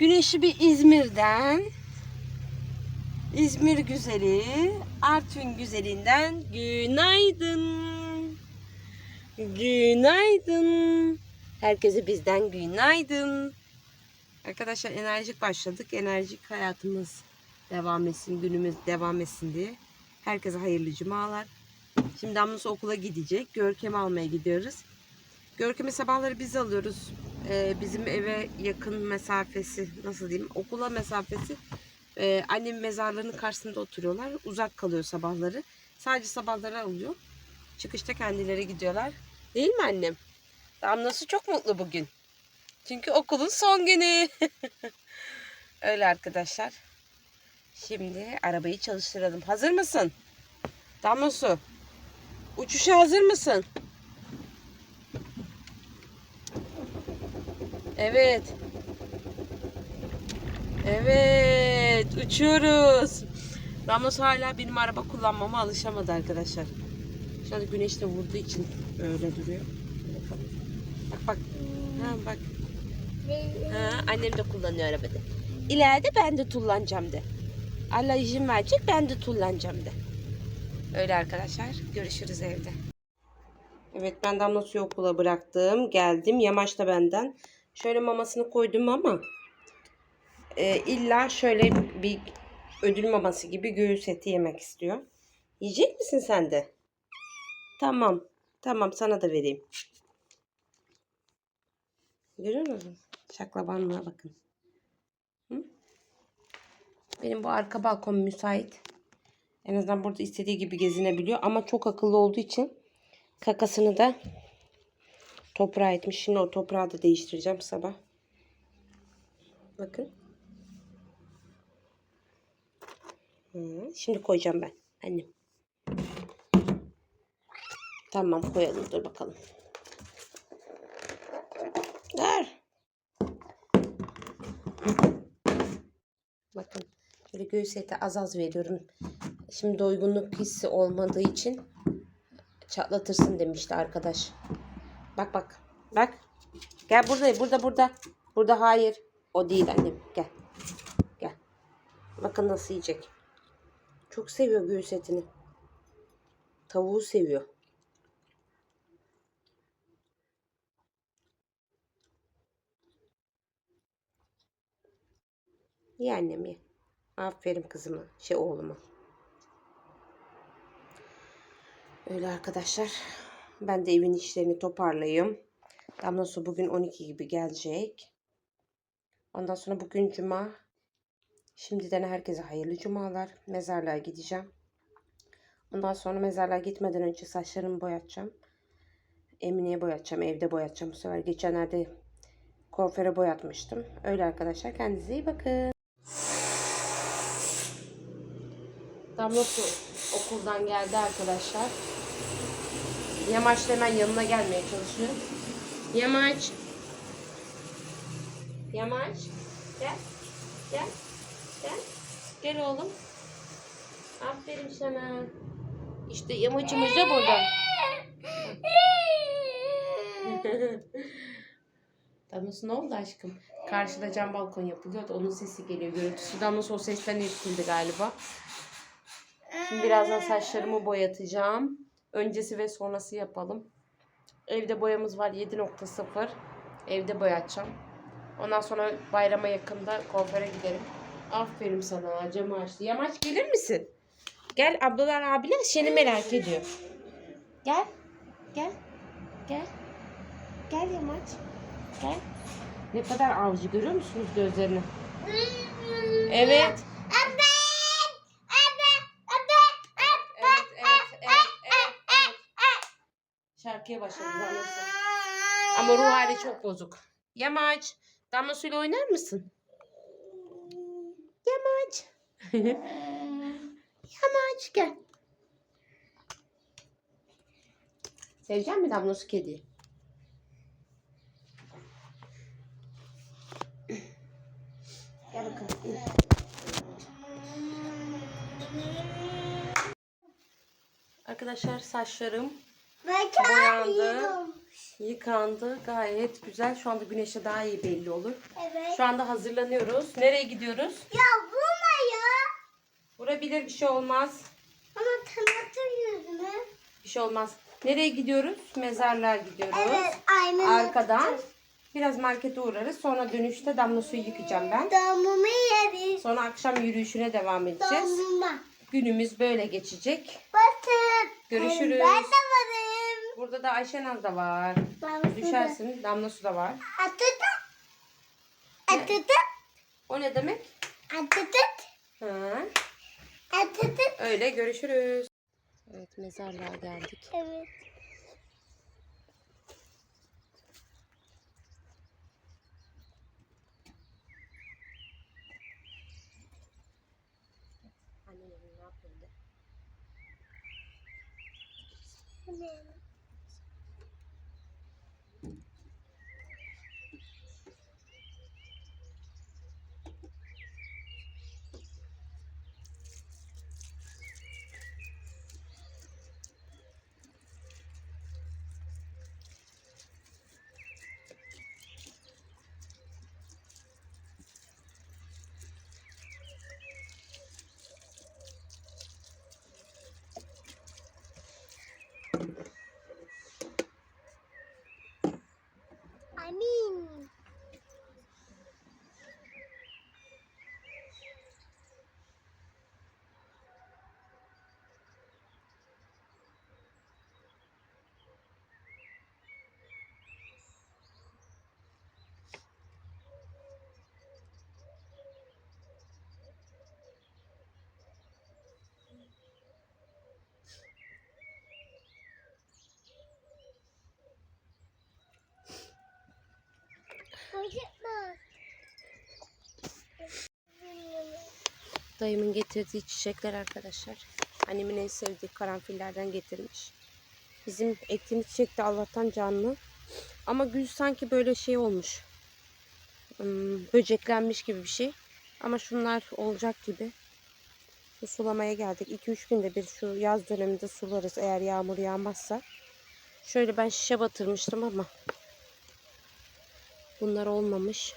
Güneşli bir İzmir'den İzmir güzeli Artvin güzelinden günaydın. Günaydın. Herkese bizden günaydın. Arkadaşlar enerjik başladık. Enerjik hayatımız devam etsin, günümüz devam etsin diye. Herkese hayırlı cumalar. Şimdi Damlası okula gidecek. Görkem almaya gidiyoruz. Görkem'i sabahları biz alıyoruz. Ee, bizim eve yakın mesafesi nasıl diyeyim okula mesafesi ee, annemin mezarlığının karşısında oturuyorlar. Uzak kalıyor sabahları. Sadece sabahları alıyor. Çıkışta kendileri gidiyorlar. Değil mi annem? Damlası çok mutlu bugün. Çünkü okulun son günü. Öyle arkadaşlar. Şimdi arabayı çalıştıralım. Hazır mısın? Damlası. Uçuşa hazır mısın? Evet. Evet. Uçuyoruz. Damlası hala benim araba kullanmama alışamadı arkadaşlar. Şu anda güneş de vurduğu için öyle duruyor. Bak bak. Ha, bak. Ha, annem de kullanıyor arabada. İleride ben de kullanacağım de. Allah izin verecek ben de kullanacağım de. Öyle arkadaşlar. Görüşürüz evde. Evet ben Damla suyu okula bıraktım. Geldim. Yamaç da benden. Şöyle mamasını koydum ama e, illa şöyle bir ödül maması gibi göğüs eti yemek istiyor. Yiyecek misin sen de? Tamam. Tamam sana da vereyim. Görüyor musun? Şaklabanlığa bakın. Hı? Benim bu arka balkon müsait. En azından burada istediği gibi gezinebiliyor. Ama çok akıllı olduğu için kakasını da toprağa etmiş. Şimdi o toprağı da değiştireceğim sabah. Bakın. Hı, şimdi koyacağım ben. Annem. Tamam koyalım. Dur bakalım. Dur. Bakın. Şöyle göğüs eti az az veriyorum. Şimdi doygunluk hissi olmadığı için çatlatırsın demişti arkadaş. Bak bak. Bak. Gel burada. Burada burada. Burada hayır. O değil annem. Gel. Gel. Bakın nasıl yiyecek. Çok seviyor göğüs etini. Tavuğu seviyor. Ye annem ye. Aferin kızıma. Şey oğluma. Öyle arkadaşlar. Ben de evin işlerini toparlayayım. Damla su bugün 12 gibi gelecek. Ondan sonra bugün cuma. Şimdiden herkese hayırlı cumalar. Mezarlığa gideceğim. Ondan sonra mezarlığa gitmeden önce saçlarımı boyatacağım. Emine'ye boyatacağım. Evde boyatacağım bu sefer. Geçenlerde kuaföre boyatmıştım. Öyle arkadaşlar. Kendinize iyi bakın. Damla su okuldan geldi arkadaşlar. Yamaç da hemen yanına gelmeye çalışıyor. Yamaç. Yamaç. Gel. Gel. Gel. Gel oğlum. Aferin sana. İşte yamacımız da burada. Damlası ne oldu aşkım? Karşıda cam balkon yapılıyor da onun sesi geliyor. Görüntüsü Damlası o sesten irkildi galiba. Şimdi birazdan saçlarımı boyatacağım. Öncesi ve sonrası yapalım. Evde boyamız var 7.0. Evde boyatacağım. Ondan sonra bayrama yakında kuaföre giderim. Aferin sana camı açtı. Yamaç gelir misin? Gel ablalar abiler seni merak ediyor. Gel. Gel. Gel. Gel Yamaç. Gel. Ne kadar avcı görüyor musunuz gözlerini? Evet, evet, evet, evet, evet. Şarkıya başladı Damlası. Ama ruh hali çok bozuk. Yamaç, Damla suyla oynar mısın? Yamaç. Yamaç gel. Sevecek mi Damla su kedi? Gel bakalım. Arkadaşlar saçlarım boyandı. Yıkandı. Gayet güzel. Şu anda güneşe daha iyi belli olur. Evet. Şu anda hazırlanıyoruz. Nereye gidiyoruz? Ya vurma ya. Vurabilir bir şey olmaz. Ama tanıtın yüzümü. Bir şey olmaz. Nereye gidiyoruz? Mezarlığa gidiyoruz. Evet aynen. Arkadan biraz markete uğrarız. Sonra dönüşte damla suyu yıkayacağım ben. Damımı yeriz. Sonra akşam yürüyüşüne devam edeceğiz. Damıma. Günümüz böyle geçecek. Bakın. Görüşürüz. Ben de varım. Burada da Ayşenaz da var. Ben Düşersin. Damla su da var. Atıtı. Atıtı. O ne demek? Atıtı. Ha, Atıtı. öyle görüşürüz. Evet mezarlığa geldik. Evet. Annem ne yapıyordu? Amin. Dayımın getirdiği çiçekler arkadaşlar. Annemin en sevdiği karanfillerden getirmiş. Bizim ektiğimiz çiçek de Allah'tan canlı. Ama gül sanki böyle şey olmuş. Hmm, böceklenmiş gibi bir şey. Ama şunlar olacak gibi. Su sulamaya geldik. 2-3 günde bir şu yaz döneminde sularız eğer yağmur yağmazsa. Şöyle ben şişe batırmıştım ama bunlar olmamış.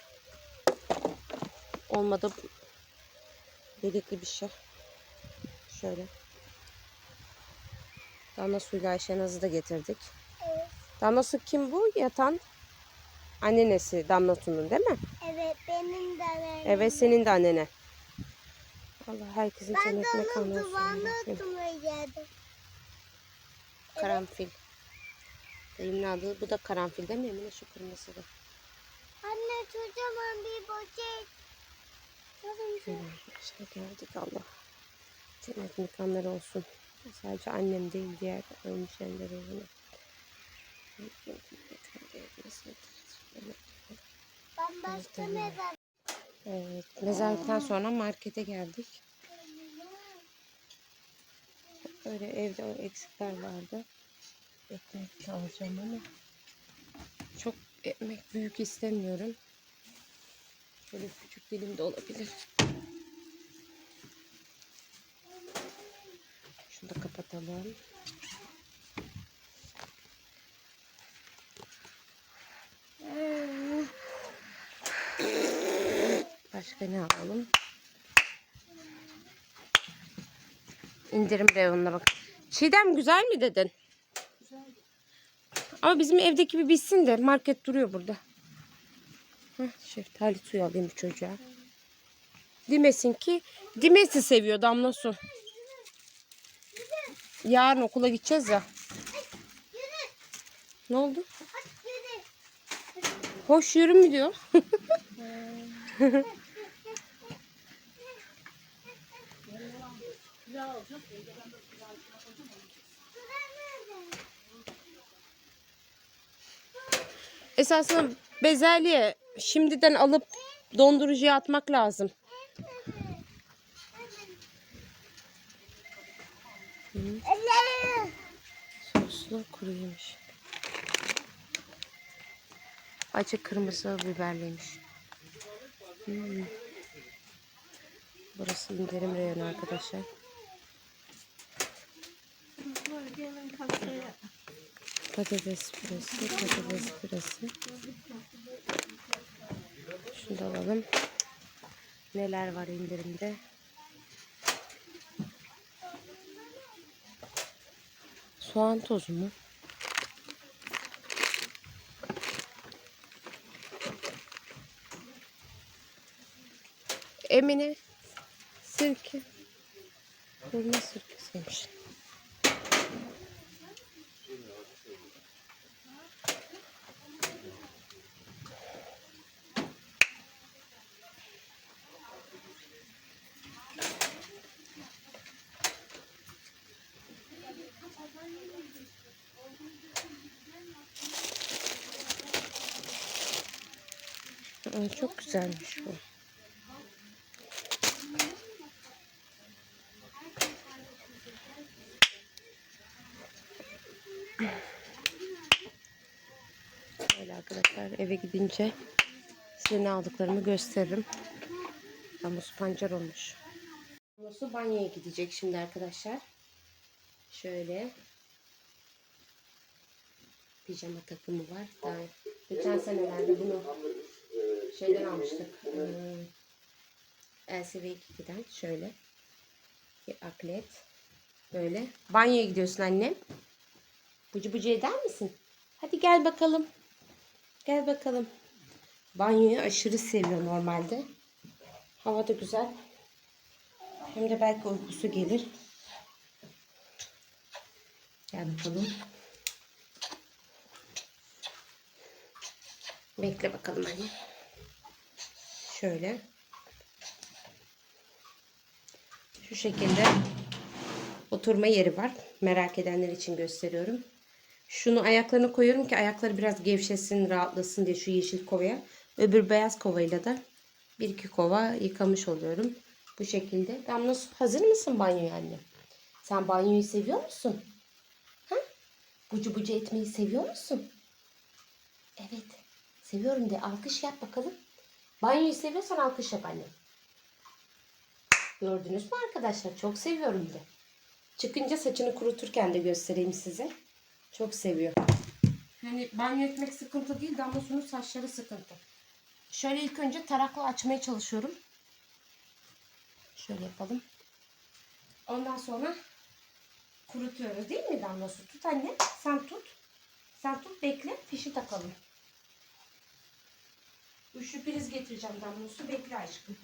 Olmadı. Delikli bir şey. Şöyle. Damla suyla Ayşenaz'ı da getirdik. Evet. Damla su kim bu? Yatan annenesi Damla Su'nun değil mi? Evet benim de öyle. Evet senin de annene. Allah herkesin Ben de cennetine onun kalmasın. duvarını Rabbim. tutmayı geldim. Karanfil. Dayımın adı bu da karanfil değil mi Emine şu kırmızı da. Anne kocaman bir böcek. Arkadaşlar geldik Allah. Cennet mekanları olsun. Sadece annem değil diğer ölmüşler de ruhuna. Ben başka mezar. Evet, mezarlıktan sonra markete geldik. Öyle evde o eksikler vardı. Ekmek alacağım ama çok ekmek büyük istemiyorum. Şöyle küçük dilim de olabilir. Şunu da kapatalım. Başka ne alalım? İndirim reyonuna bak. Çiğdem güzel mi dedin? Ama bizim evdeki bir bitsin de market duruyor burada. Heh, şeftali suyu alayım bu çocuğa. Demesin ki Dimes'i seviyor damla su. Yarın okula gideceğiz ya. Ne oldu? Hoş yürü mü diyor. Esasında bezelye şimdiden alıp dondurucuya atmak lazım. Soslu kuru yemiş. Acı kırmızı biberliymiş. Hmm. Burası indirim reyonu arkadaşlar. Patates püresi, patates püresi. Şunu da alalım. Neler var indirimde? Soğan tozu mu? Emine sirke. Hurma sirkesiymiş. Aa, çok güzelmiş bu. Böyle arkadaşlar eve gidince size ne aldıklarımı gösteririm. Ramus pancar olmuş. Ramus'u banyoya gidecek şimdi arkadaşlar. Şöyle. Pijama takımı var. Daha geçen senelerde bunu şeyden almıştık. Ee, LCV 2'den şöyle. Bir aklet. Böyle. Banyoya gidiyorsun annem. Bucu bucu eder misin? Hadi gel bakalım. Gel bakalım. Banyoyu aşırı seviyor normalde. Hava da güzel. Hem de belki uykusu gelir. Gel bakalım. Bekle bakalım anne. Şöyle. Şu şekilde oturma yeri var. Merak edenler için gösteriyorum. Şunu ayaklarına koyuyorum ki ayakları biraz gevşesin, rahatlasın diye şu yeşil kovaya. Öbür beyaz kovayla da bir iki kova yıkamış oluyorum. Bu şekilde. Damla hazır mısın banyoya anne? Sen banyoyu seviyor musun? Ha? Bucu bucu etmeyi seviyor musun? Evet. Seviyorum de alkış yap bakalım. Banyoyu seviyorsan alkış yap anne. Gördünüz mü arkadaşlar? Çok seviyorum de. Çıkınca saçını kuruturken de göstereyim size. Çok seviyor. Hani banyo etmek sıkıntı değil. Damla suyun saçları sıkıntı. Şöyle ilk önce tarakla açmaya çalışıyorum. Şöyle yapalım. Ondan sonra kurutuyoruz değil mi damla su? Tut anne. Sen tut. Sen tut bekle. Fişi takalım. Üçlü priz getireceğim damla su. Bekle aşkım.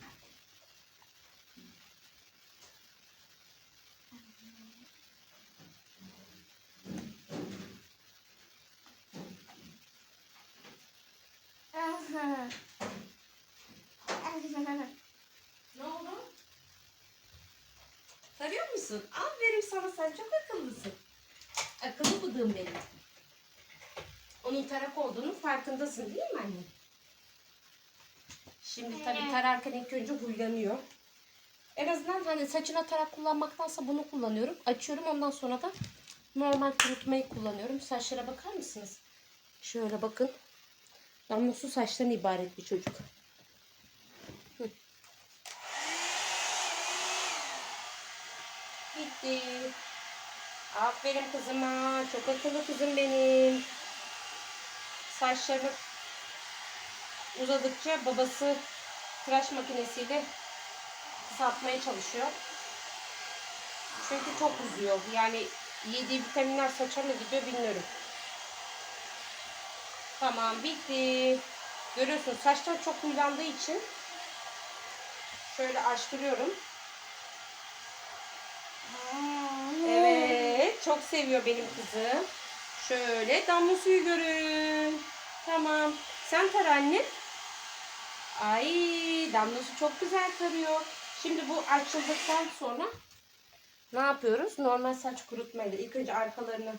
Ne oldu? Tarıyor musun? Aferin sana sen çok akıllısın. Akıllı bıdığım benim. Onun tarak olduğunun farkındasın değil mi anne? Şimdi tabii tararken ilk önce huylanıyor. En azından hani saçına tarak kullanmaktansa bunu kullanıyorum. Açıyorum ondan sonra da normal kurutmayı kullanıyorum. Saçlara bakar mısınız? Şöyle bakın. Damla su saçtan ibaret bir çocuk. Bitti. Aferin kızıma. Çok akıllı kızım benim. Saçları uzadıkça babası tıraş makinesiyle kısaltmaya çalışıyor. Çünkü çok uzuyor. Yani yediği vitaminler saça mı gidiyor bilmiyorum. Tamam bitti. Görüyorsunuz saçlar çok huylandığı için şöyle açtırıyorum. Evet, çok seviyor benim kızım. Şöyle damla suyu görün. Tamam. Sen tar anne. Ay, damla su çok güzel tarıyor. Şimdi bu açıldıktan sonra ne yapıyoruz? Normal saç kurutmayla. İlk önce arkalarını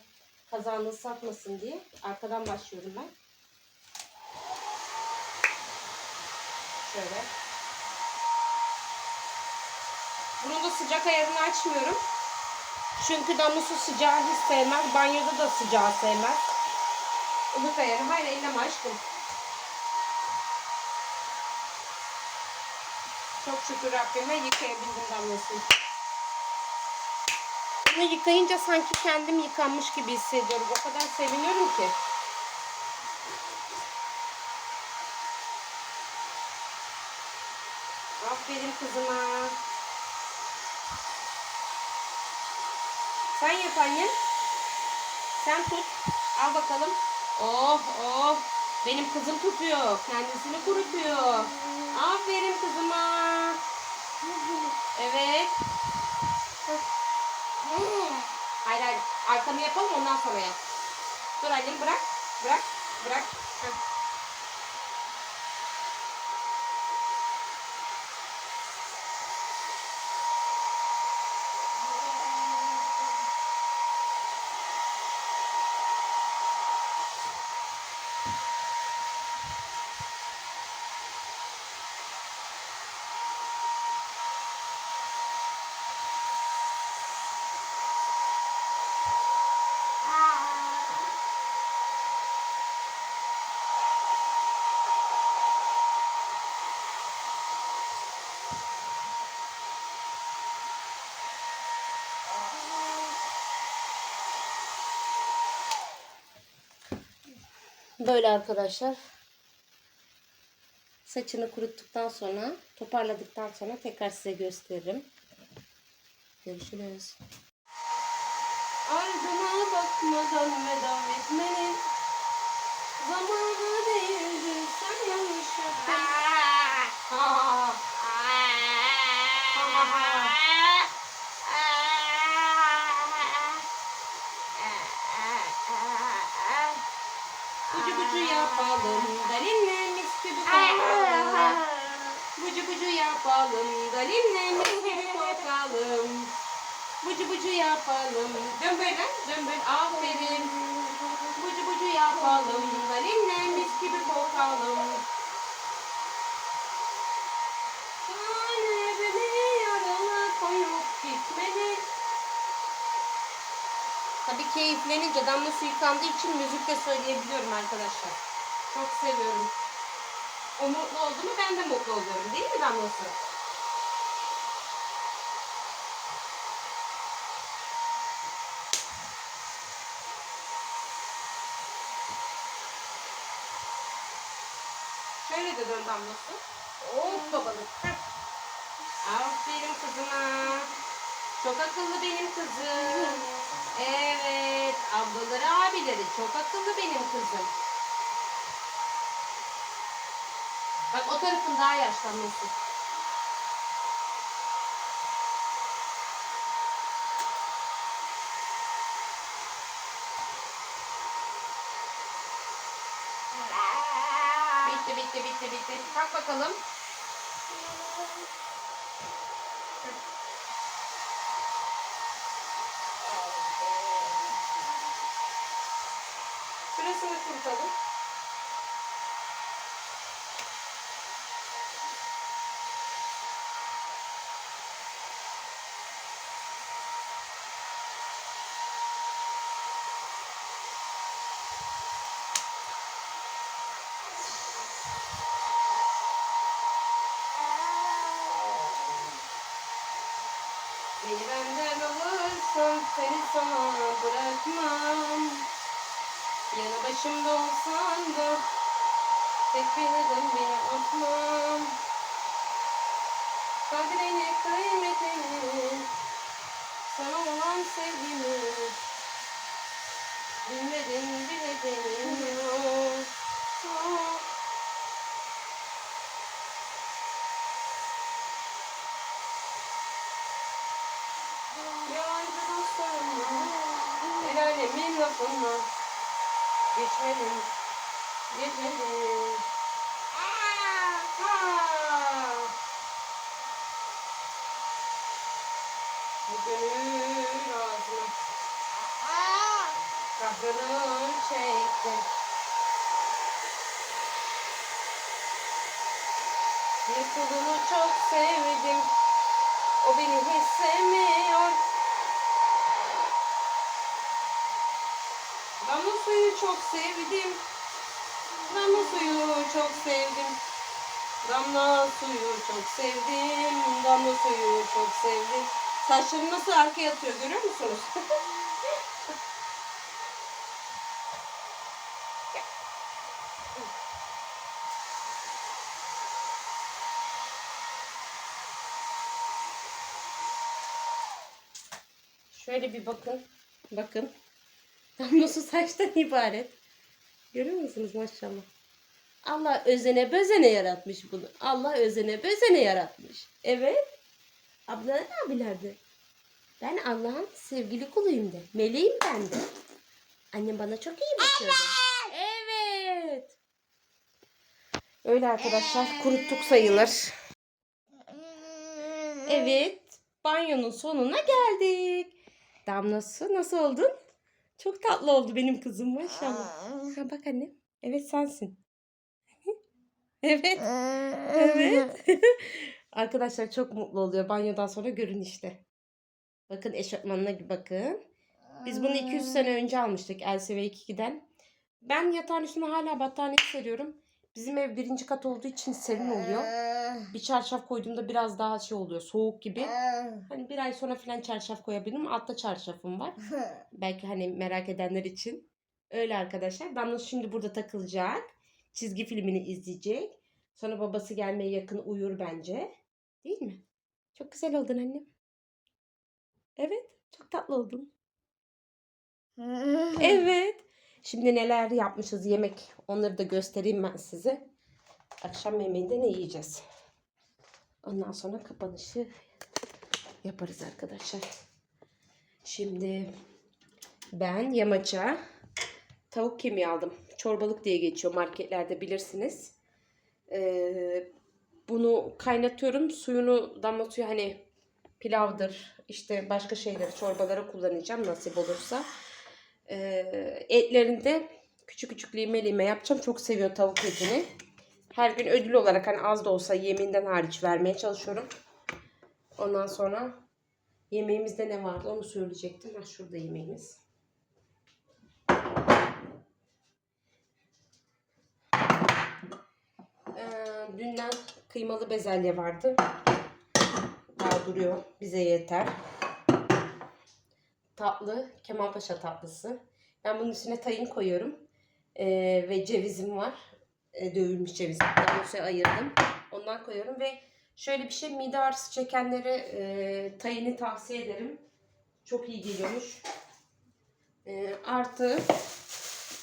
kazanını ıslatmasın diye arkadan başlıyorum ben. Şöyle. Bunun da sıcak ayarını açmıyorum. Çünkü damla su sıcağı hiç sevmez. Banyoda da sıcağı sevmez. Ilık ayarı. Hayır elleme aşkım. Çok şükür Rabbime yıkayabildim damlasını. Şunu yıkayınca sanki kendim yıkanmış gibi hissediyorum. O kadar seviniyorum ki. Aferin kızıma. Sen yap annem. Sen tut. Al bakalım. Oh oh. Benim kızım tutuyor. Kendisini kurutuyor. Aferin kızıma. Evet. Hayır hayır. Arkamı yapalım ondan sonra yap. Dur annem bırak. Bırak. Bırak. Heh. Böyle arkadaşlar. Saçını kuruttuktan sonra, toparladıktan sonra tekrar size gösteririm. Görüşürüz. Ardına bakmadan veda etmenin zamanı Bucu yapalım, dalinle gibi kokalım. Bucu bucu yapalım, dalinle mis gibi kokalım. Bucu bucu yapalım. Dön böyle, dön böyle. Aferin. Bucu bucu yapalım, dalinle mis Tabii keyiflenince damla su yıkandığı için müzik de söyleyebiliyorum arkadaşlar. Çok seviyorum. O mutlu oldu mu ben de mutlu oluyorum değil mi Damla su? Şöyle de dön Damla su. Hop babalık. Heh. Aferin kızıma. Çok akıllı benim kızım. Evet. Ablaları abileri. Çok akıllı benim kızım. Bak o tarafın daha yaşlanması. Bitti bitti bitti bitti. Kalk bakalım. Şurasını kurutalım. Beni benden alırsan seni sana bırakmam. Yanı başımda olsan da tek bir adım beni atmam. Geçmedim Geçmedim Ha. Bu gönül ağzına Kahrını çekti Bir kulunu çok sevdim O beni hiç sevmiyor Damla suyu çok sevdim. Damla suyu çok sevdim. Damla suyu çok sevdim. Damla suyu çok sevdim. Saçlarını nasıl arkaya atıyor görüyor musunuz? Şöyle bir bakın. Bakın. Nasıl saçtan ibaret. Görüyor musunuz maşallah. Allah özene bezene yaratmış bunu. Allah özene bezene yaratmış. Evet. Ablalar abiler de. Ben Allah'ın sevgili kuluyum de. Meleğim ben de. Annem bana çok iyi bakıyordu. Evet. Öyle arkadaşlar kuruttuk sayılır. Evet. Banyonun sonuna geldik. Damlası nasıl oldun? Çok tatlı oldu benim kızım maşallah. Ha bak annem. Evet sensin. evet. Evet. Arkadaşlar çok mutlu oluyor. Banyodan sonra görün işte. Bakın eşofmanına bir bakın. Biz bunu 200 sene önce almıştık LCV 2'den. Ben yatağın üstüne hala battaniye seriyorum. Bizim ev birinci kat olduğu için serin oluyor. Bir çarşaf koyduğumda biraz daha şey oluyor. Soğuk gibi. Hani bir ay sonra falan çarşaf koyabilirim. Altta çarşafım var. Belki hani merak edenler için. Öyle arkadaşlar. Damla şimdi burada takılacak. Çizgi filmini izleyecek. Sonra babası gelmeye yakın uyur bence. Değil mi? Çok güzel oldun annem. Evet. Çok tatlı oldun. Evet. Şimdi neler yapmışız yemek. Onları da göstereyim ben size. Akşam yemeğinde ne yiyeceğiz? Ondan sonra kapanışı yaparız arkadaşlar. Şimdi ben yamaça tavuk kemiği aldım. Çorbalık diye geçiyor marketlerde bilirsiniz. Ee, bunu kaynatıyorum. Suyunu damla suyu hani pilavdır işte başka şeyleri çorbalara kullanacağım nasip olursa. Ee, etlerini de küçük küçük lime lime yapacağım. Çok seviyor tavuk etini. Her gün ödül olarak hani az da olsa yeminden hariç vermeye çalışıyorum. Ondan sonra yemeğimizde ne vardı onu söyleyecektim. Ha, şurada yemeğimiz. Ee, dünden kıymalı bezelye vardı. Daha duruyor. Bize yeter. Tatlı. Kemalpaşa tatlısı. Ben bunun üstüne tayin koyuyorum. Ee, ve cevizim var. Ee, dövülmüş ceviz. Damlasıya ayırdım. Ondan koyuyorum ve şöyle bir şey mide ağrısı çekenlere e, tayini tavsiye ederim. Çok iyi geliyormuş. E, artı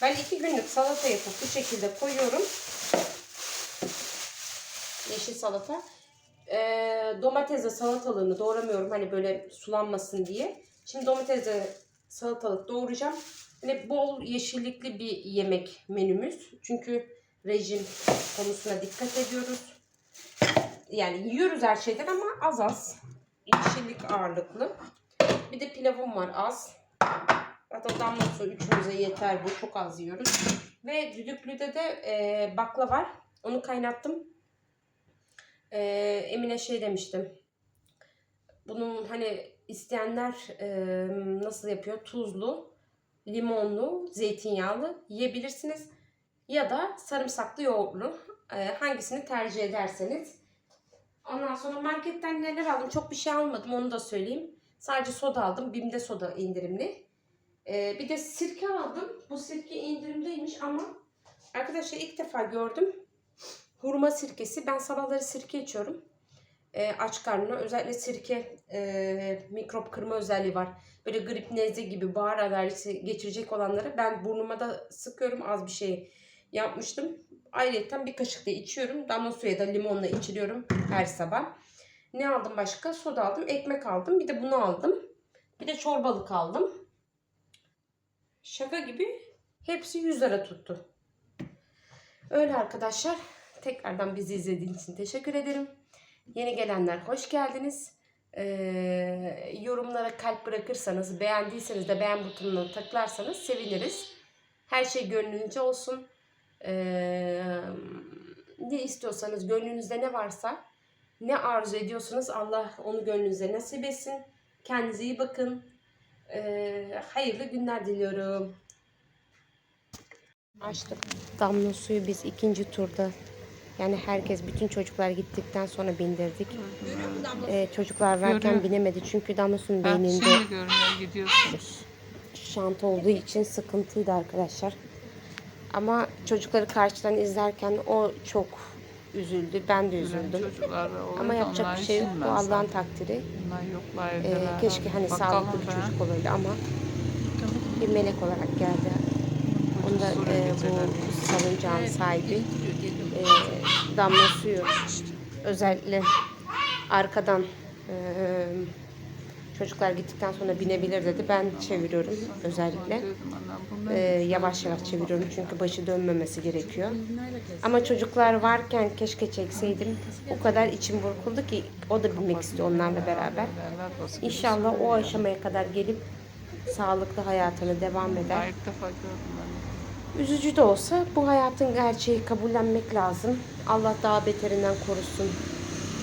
ben iki günlük salata yapıp bu şekilde koyuyorum. Yeşil salata. E, domatesle salatalığını doğramıyorum hani böyle sulanmasın diye. Şimdi domatesle salatalık doğrayacağım. Hani bol yeşillikli bir yemek menümüz. Çünkü rejim konusuna dikkat ediyoruz. Yani yiyoruz her şeyden ama az az. Yeşillik ağırlıklı. Bir de pilavım var az. Zaten damla su üçümüze yeter bu. Çok az yiyoruz. Ve düdüklüde de e, bakla var. Onu kaynattım. E, Emine şey demiştim. Bunun hani isteyenler e, nasıl yapıyor? Tuzlu, limonlu, zeytinyağlı yiyebilirsiniz. Ya da sarımsaklı yoğurtlu. E, hangisini tercih ederseniz. Ondan sonra marketten neler aldım? Çok bir şey almadım onu da söyleyeyim. Sadece soda aldım. Bim'de soda indirimli. Ee, bir de sirke aldım. Bu sirke indirimdeymiş ama arkadaşlar ilk defa gördüm. Hurma sirkesi. Ben sabahları sirke içiyorum. Ee, aç karnına. Özellikle sirke e, mikrop kırma özelliği var. Böyle grip nezle gibi bahar alerjisi geçirecek olanları ben burnuma da sıkıyorum. Az bir şey yapmıştım. Ayrıca bir kaşık da içiyorum. Damla suya da limonla içiriyorum her sabah. Ne aldım başka? Soda aldım. Ekmek aldım. Bir de bunu aldım. Bir de çorbalık aldım. Şaka gibi hepsi 100 lira tuttu. Öyle arkadaşlar. Tekrardan bizi izlediğiniz için teşekkür ederim. Yeni gelenler hoş geldiniz. Ee, yorumlara kalp bırakırsanız, beğendiyseniz de beğen butonuna tıklarsanız seviniriz. Her şey gönlünüzce olsun. Ee, ne istiyorsanız, gönlünüzde ne varsa, ne arzu ediyorsanız Allah onu gönlünüze nasip etsin. Kendinize iyi bakın. Ee, hayırlı günler diliyorum. Açtık. Damla suyu biz ikinci turda Yani herkes, bütün çocuklar gittikten sonra bindirdik. Ee, çocuklar varken Görüyor. binemedi çünkü Damlas'ın beyninde şimdi görünüyor gidiyorsun. şant olduğu için sıkıntıydı arkadaşlar. Ama çocukları karşıdan izlerken o çok üzüldü. Ben de üzüldüm. Çocuklar da olur Ama da yapacak bir şey yok. Bu üzülmez Allah'ın zaten. takdiri. Bunlar yoklar Ee, keşke hani Bakalım sağlıklı bir çocuk olaydı ama bir melek olarak geldi. Onu da e, bu salıncağın sahibi e, damla suyu özellikle arkadan e, çocuklar gittikten sonra binebilir dedi. Ben çeviriyorum özellikle. E, yavaş yavaş çeviriyorum çünkü başı dönmemesi gerekiyor. Ama çocuklar varken keşke çekseydim. O kadar içim burkuldu ki o da binmek istiyor onlarla beraber. İnşallah o aşamaya kadar gelip sağlıklı hayatına devam eder. Üzücü de olsa bu hayatın gerçeği kabullenmek lazım. Allah daha beterinden korusun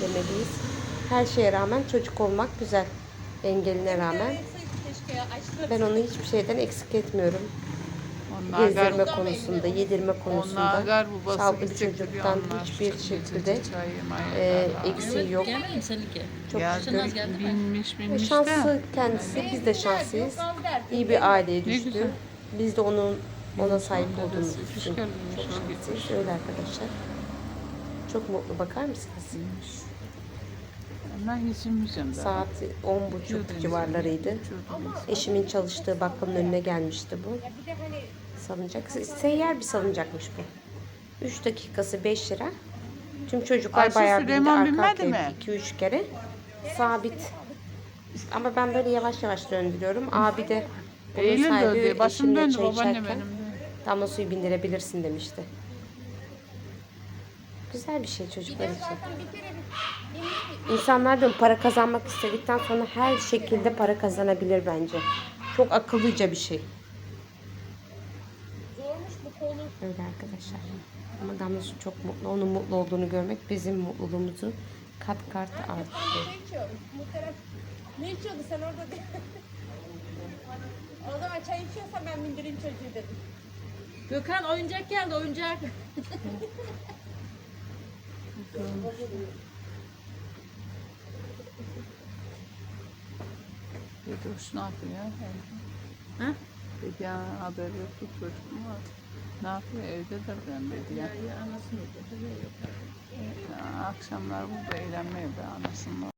demeliyiz. Her şeye rağmen çocuk olmak güzel. Engeline rağmen. Ben onu hiçbir şeyden eksik etmiyorum. Onlar Gezdirme gar, konusunda, yedirme konusunda. gar sağlıklı çocuktan hiçbir şekilde e, eksiği yok. Çok Geldi, şükür. binmiş binmiş de. Şanslı kendisi. Biz de şanslıyız. İyi bir aileye düştü. Biz de onun ona sahip sıkış için çok şanslıyız. Öyle arkadaşlar. Çok mutlu bakar mısınız? Ben zaten. Saat on buçuk civarlarıydı. Eşimin çalıştığı bakkalın önüne gelmişti bu. Salıncak. Seyyar bir salıncakmış bu. 3 dakikası 5 lira. Tüm çocuklar Ayşe bayağı bindi Süleyman arka binmedi arkaya mi? 2-3 kere. Sabit. Ama ben böyle yavaş yavaş döndürüyorum. Abi de bunun Eylül sahibi döndü. Başım eşimle döndü çay babaannem içerken benim. Damla suyu bindirebilirsin demişti. Güzel bir şey çocuklar için. İnsanlar da para kazanmak istedikten sonra her şekilde para kazanabilir bence. Çok akıllıca bir şey. Öyle arkadaşlar. Ama Damla Su çok mutlu. Onun mutlu olduğunu görmek bizim mutluluğumuzu kat kat artırıyor. Ne içiyordu sen orada? o zaman çay içiyorsan ben bindireyim çocuğu dedim. Gökhan oyuncak geldi oyuncak. Bedoş ne yapıyor? Ha? Dedi ya haber yoktu çocuk mu var? Ne yapıyor? Evdedir ben dedi ya. Ya, Akşamlar burada eğlenmeye be anasının.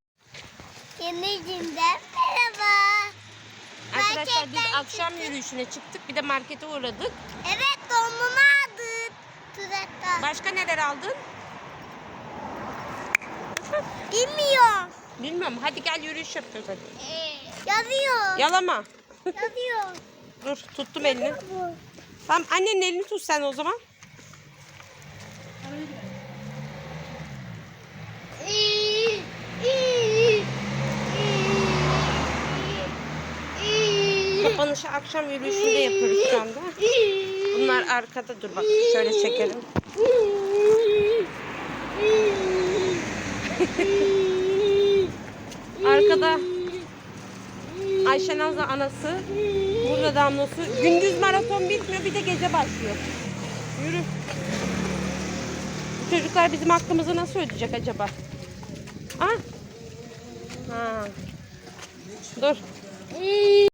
Yeniciğimden merhaba. Arkadaşlar biz Marketten akşam yürüyüşüne çıktık. Bir de markete uğradık. Evet dondurma aldık. Tuzakta. Başka neler aldın? Bilmiyorum. Bilmiyorum. Hadi gel yürüyüş yapıyoruz hadi. Yazıyor. Yalama. Yazıyor. Dur tuttum elini. Bu. Tamam annenin elini tut sen o zaman. İyi, iyi, Kapanışı akşam yürüyüşünde yapıyoruz şu anda. Bunlar arkada dur bak şöyle çekelim. Arkada Ayşe Nazlı anası. Burada damlası. Gündüz maraton bitmiyor bir de gece başlıyor. Yürü. Bu çocuklar bizim hakkımızı nasıl ödeyecek acaba? Ah. Ha. Dur.